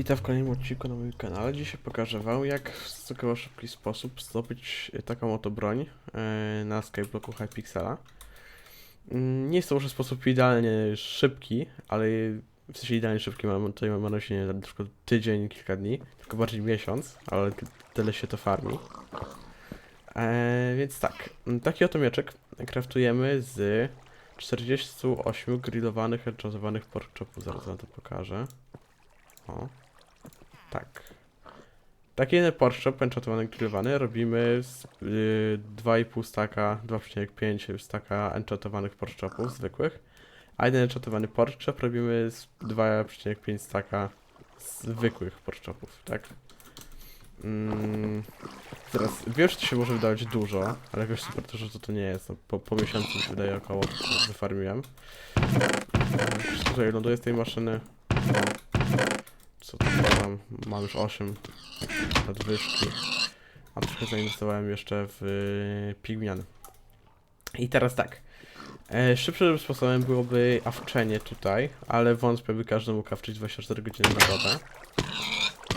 Witam w kolejnym odcinku na moim kanale. Dzisiaj pokażę wam jak w stosunkowo szybki sposób zdobyć taką oto broń e, na skyblocku Hypixela. Mm, Nie jest to może sposób idealnie szybki, ale w sensie idealnie szybki mam tutaj mam na myśli nie na przykład tydzień, kilka dni, tylko bardziej miesiąc, ale ty- tyle się to farmi. E, więc tak, mm, taki oto mieczek kraftujemy z 48 grillowanych, enchantowanych pork chopów. Zaraz wam to pokażę. O. Tak. Taki jeden Porsche enchantowany grillowany robimy z y, 2,5 staka, 2,5 staka enchantowanych porszczopów zwykłych, a jeden enchantowany porszczop robimy z 2,5 staka zwykłych porszczopów, tak? Mm, teraz, wiem, że to się może wydawać dużo, ale jakoś super to, że to, to nie jest. No, po, po miesiącu mi się wydaje około, to wyfarmiłem. Tutaj ląduję z tej maszyny. Co tu mam? Mam już 8 nadwyżki. A trochę zainwestowałem jeszcze w y, pigmian. I teraz tak. E, szybszym sposobem byłoby awczenie tutaj, ale wątpię, by każdy mógł awczyć 24 godziny na dobę.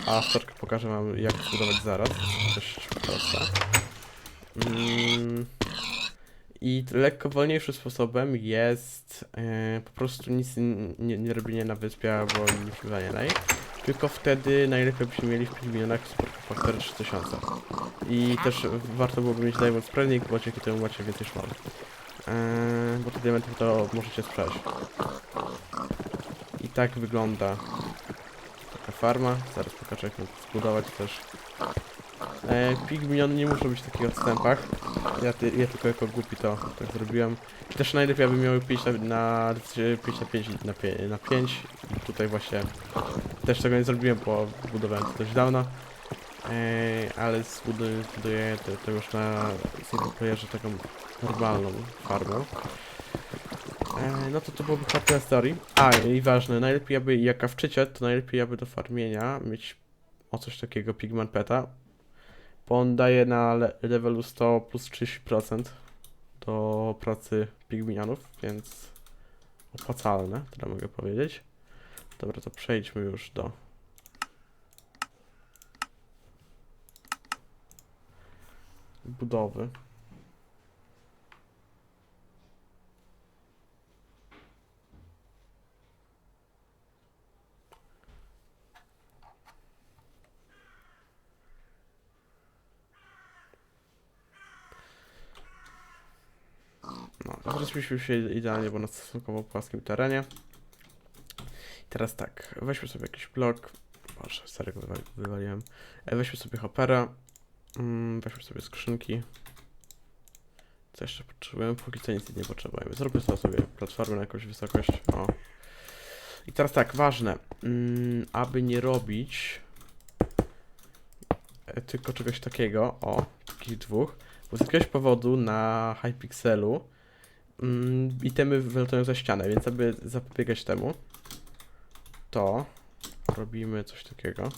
A wtorkę pokażę wam jak zbudować zaraz. Dość proste. Mm. I lekko wolniejszym sposobem jest e, po prostu nic nie, nie robienie na wyspie albo nie wpływanie na niej. Tylko wtedy najlepiej byśmy mieli w pigminach Super Factory 3000. I też warto byłoby mieć Diamond Spreading, bo dzięki temu macie więcej szmal. Eee, bo te diamenty to możecie sprzedać. I tak wygląda taka farma. Zaraz pokażę jak ją zbudować też. Pigminiony nie muszą być w takich odstępach. Ja, ty, ja tylko jako głupi to tak zrobiłem. I też najlepiej aby miały 5 na, na 5 na 5 na 5, na 5. I tutaj właśnie też tego nie zrobiłem, bo budowałem to dość dawno. Eee, ale zbuduję, zbuduję to, to już na single playerze taką normalną farmę. Eee, no to to byłoby parte story. A, i ważne, najlepiej aby, jak wczycie, to najlepiej aby do farmienia mieć o coś takiego Pigman Peta. Bo on daje na le levelu 100 plus 30% do pracy pigminianów, więc opłacalne, tyle mogę powiedzieć. Dobra, to przejdźmy już do. Budowy. No, zrobiliśmy się idealnie, bo na stosunkowo płaskim terenie. Teraz tak, weźmy sobie jakiś blok. Boże, starego wywali, wywaliłem. E, Weźmy sobie hopera. Mm, weźmy sobie skrzynki. Co jeszcze potrzebujemy? Póki co nic nie potrzebujemy. Sobie, sobie platformę na jakąś wysokość. O. I teraz tak, ważne. Mm, aby nie robić e, tylko czegoś takiego. O, takich dwóch. Bo z jakiegoś powodu na Hypixelu mm, itemy wylatują za ścianę, więc aby zapobiegać temu, to robimy coś takiego.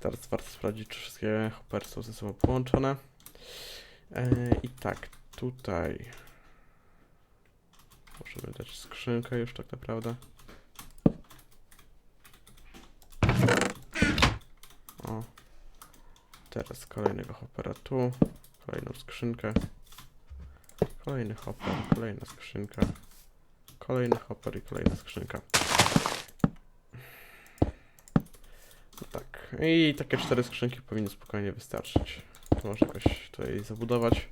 Teraz warto sprawdzić, czy wszystkie hoppery są ze sobą połączone. E, I tak, tutaj możemy dać skrzynkę już tak naprawdę. Teraz kolejnego hopera tu. Kolejną skrzynkę. Kolejny hopper, kolejna skrzynka. Kolejny hopper i kolejna skrzynka. No tak. I takie cztery skrzynki powinny spokojnie wystarczyć. To można jakoś tutaj zabudować.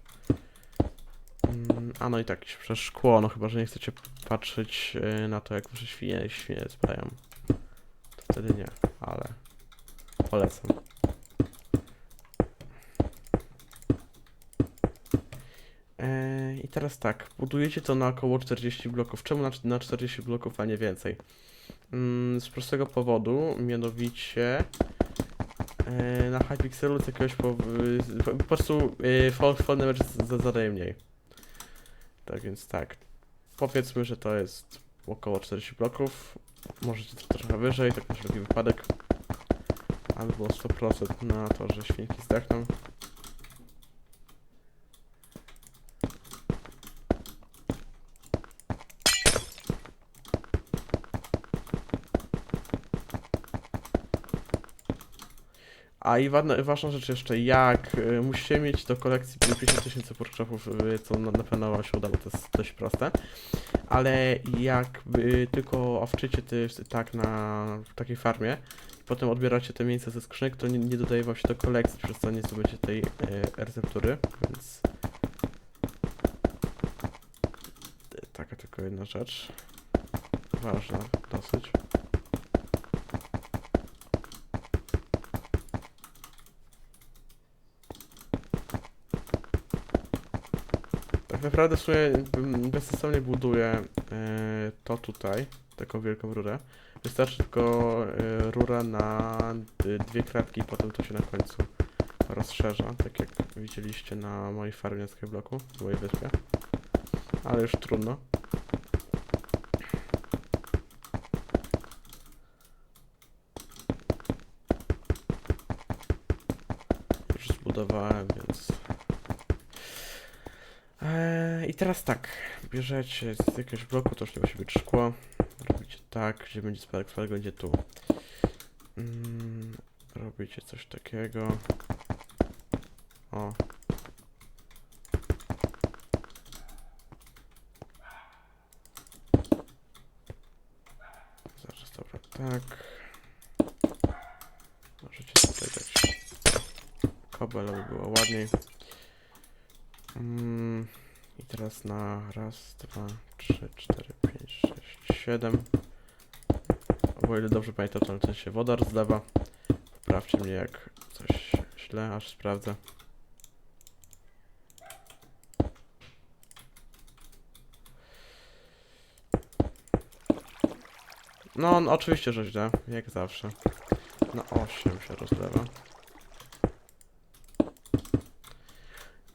Mm, A no i tak, przez szkło, no chyba, że nie chcecie patrzeć y, na to, jak wasze świnie, świnie spadają. To wtedy nie, ale polecam. Eee, I teraz tak, budujecie to na około 40 bloków. Czemu na, na 40 bloków, a nie więcej? Mm, z prostego powodu, mianowicie e, na Hypixelu z jakiegoś powodu, po, po prostu e, fall, damage za- zadaje mniej. Tak więc tak, powiedzmy, że to jest około 40 bloków, możecie trochę wyżej, tak na wszelki wypadek, aby było 100% na to, że świnki zdechną. A i ważna, ważna rzecz jeszcze, jak y, musicie mieć do kolekcji 50 tysięcy workshopów, y, co na, na pewno wam się uda, to jest dość proste. Ale jak y, tylko owczycie ty, tak na takiej farmie, potem odbieracie te miejsca ze skrzynek, to nie, nie dodaje wam się do kolekcji, przez co nie zdobędzie tej y, receptury, więc... Taka tylko jedna rzecz. Ważna dosyć. Tak naprawdę bym bezsensownie buduję e, to tutaj, taką wielką rurę. Wystarczy tylko e, rura na dwie kratki i potem to się na końcu rozszerza, tak jak widzieliście na mojej farmie Skyblocku, w mojej wyspie. Ale już trudno. Już zbudowałem, więc Eee, I teraz tak, bierzecie z jakiegoś bloku, to już nie musi być szkło, robicie tak, gdzie będzie spadek, spadek będzie tu. Mm, robicie coś takiego. O. Zaraz, dobra, tak. Możecie tutaj dać kobel, aby było ładniej. Mm, I teraz na raz, dwa, trzy, cztery, pięć, sześć, siedem. O ile dobrze pamiętam, to ten się woda rozlewa. Poprawcie mnie jak coś źle, aż sprawdzę. No, no oczywiście, że źle, jak zawsze. Na 8 się rozlewa.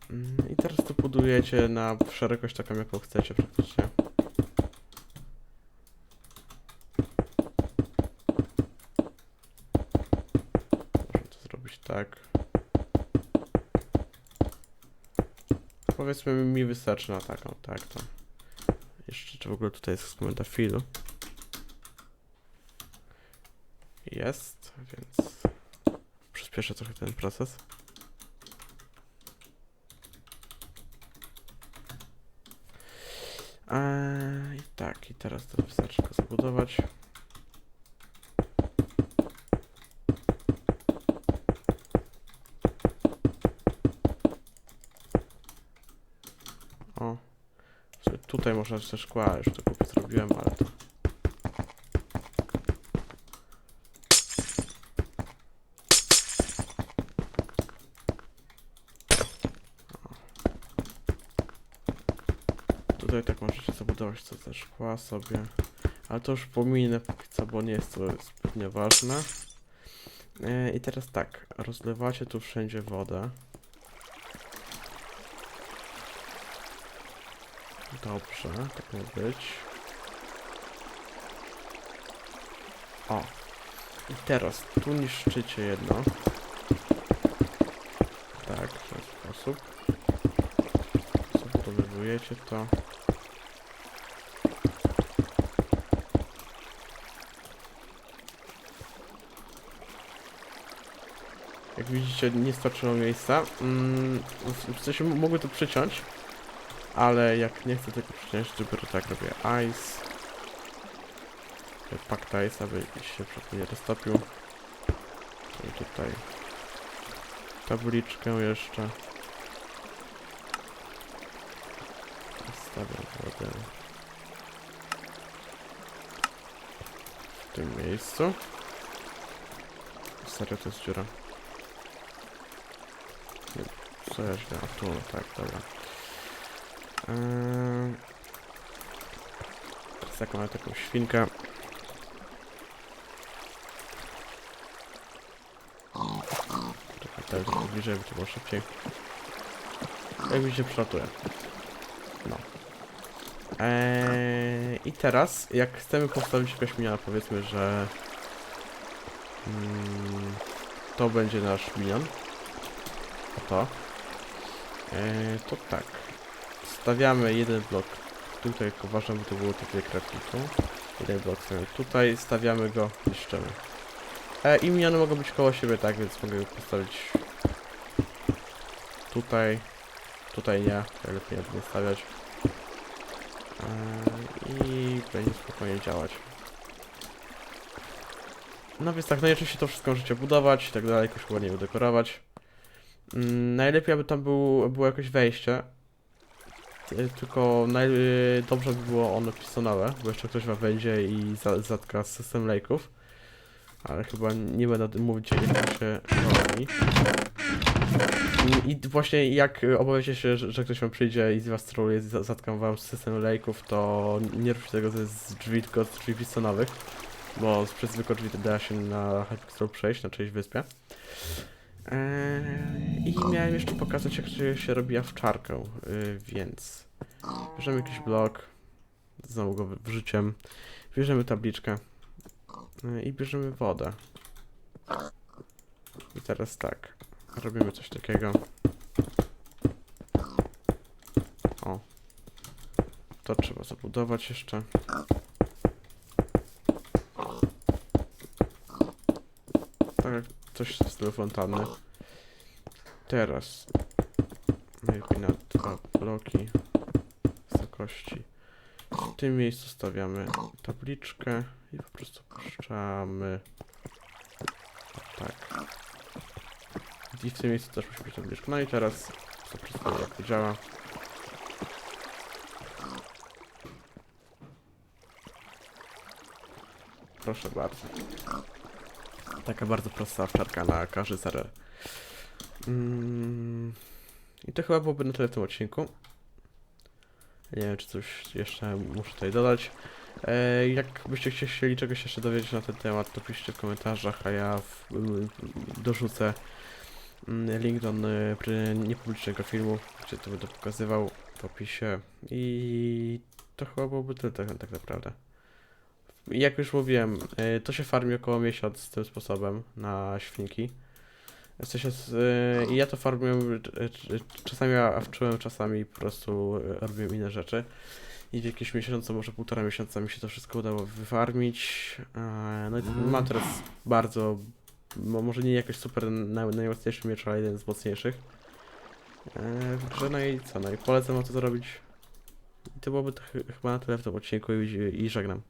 Mm, budujecie na szerokość taką, jaką chcecie praktycznie. Można to zrobić tak. Powiedzmy mi wystarczy na taką, tak to. Jeszcze czy w ogóle tutaj jest komenda fill. Jest, więc przyspieszę trochę ten proces. Eee, I tak, i teraz to wystarczy go zabudować. O, tutaj można jeszcze szkła, już to kupię zrobiłem, ale to... Tutaj tak zabudować co ze szkła sobie. Ale to już pominę póki co, bo nie jest to zbytnio ważne. E, I teraz tak, rozlewacie tu wszędzie wodę. Dobrze, tak ma być. O. I teraz tu niszczycie jedno. Tak, w ten sposób. Zabudowujecie to. Jak widzicie, nie starczyło miejsca. Mm, w- sensie m- mogę to przyciąć, ale jak nie chcę tego przyciąć, to dopiero tak robię ice. Pack ice, aby się nie roztopił. I tutaj tabliczkę jeszcze. Stawiam wodę w tym miejscu. Serio to jest dziura. Co ja źle? A tu, tak, dobra. Eee... Teraz jak mamy taką świnkę. Trochę tak żeby bliżej, by to było szybciej. Jak mi się przylatuje. No. Eee, I teraz, jak chcemy postawić jakąś miniona, powiedzmy, że mm, to będzie nasz minion. A to. Eee, to tak. Stawiamy jeden blok. Tutaj tylko ważne, by to było kratki tu. Jeden blok stawiamy tutaj, stawiamy go, niszczymy. E, I miniony mogą być koło siebie, tak, więc mogę postawić tutaj, tutaj nie, lepiej nie stawiać. E, I będzie spokojnie działać. No więc tak, no i oczywiście to wszystko możecie budować i tak dalej, jakoś ładnie udekorować. Mm, najlepiej, aby tam był, było jakieś wejście. Ty- Tylko naj, y, dobrze by było ono pistonowe, bo jeszcze ktoś wam wejdzie i za, zatka system lake'ów. Ale chyba nie będę mówić, jak się robi. I, właśnie jak obawiacie się, że, ktoś wam przyjdzie i z was troluje, za- zatkam wam system lake'ów, to nie róbcie tego z drzwi, tylko z drzwi pistonowych. Bo przez zwykłe drzwi da się na Hypixel przejść, na czyjejś wyspie. Eee, I miałem jeszcze pokazać, jak się- robi awczarkę, yy, więc bierzemy jakiś blok, znowu go wrzuciem, bierzemy tabliczkę yy, i bierzemy wodę. I teraz tak, robimy coś takiego. O, to trzeba zabudować jeszcze. Tak, jak coś w stylu fontanny. Teraz najlepiej na dwa bloki wysokości. W tym miejscu stawiamy tabliczkę i po prostu puszczamy tak. I w tym miejscu też musi być tabliczka. No i teraz zaprezentuję jak to działa. Proszę bardzo. Taka bardzo prosta wczarka na każdy serwer. Mm, I to chyba byłoby na tyle w tym odcinku. Nie wiem, czy coś jeszcze muszę tutaj dodać. E, jakbyście chcie- chcieli czegoś jeszcze dowiedzieć na ten temat, to piszcie w komentarzach, a ja w, m, dorzucę mm, link do niepublicznego filmu, gdzie to będę pokazywał w opisie. I to chyba byłoby tyle tak, tak naprawdę. Jak już mówiłem, y, to się farmi około miesiąc tym sposobem na świnki. W sensie, y, i ja to farmiłem, y, y, czasami awczyłem, czasami po prostu robiłem inne rzeczy. I w jakieś miesiące, może półtora miesiąca mi się to wszystko udało wyfarmić. E, No i mam teraz bardzo, mo- może nie jakoś super naj, najmocniejszy miecz, ale jeden z mocniejszych. W grze, no i co, no i polecam wam to zrobić. I to byłoby to ch- chyba na tyle w tym odcinku i, i żegnam.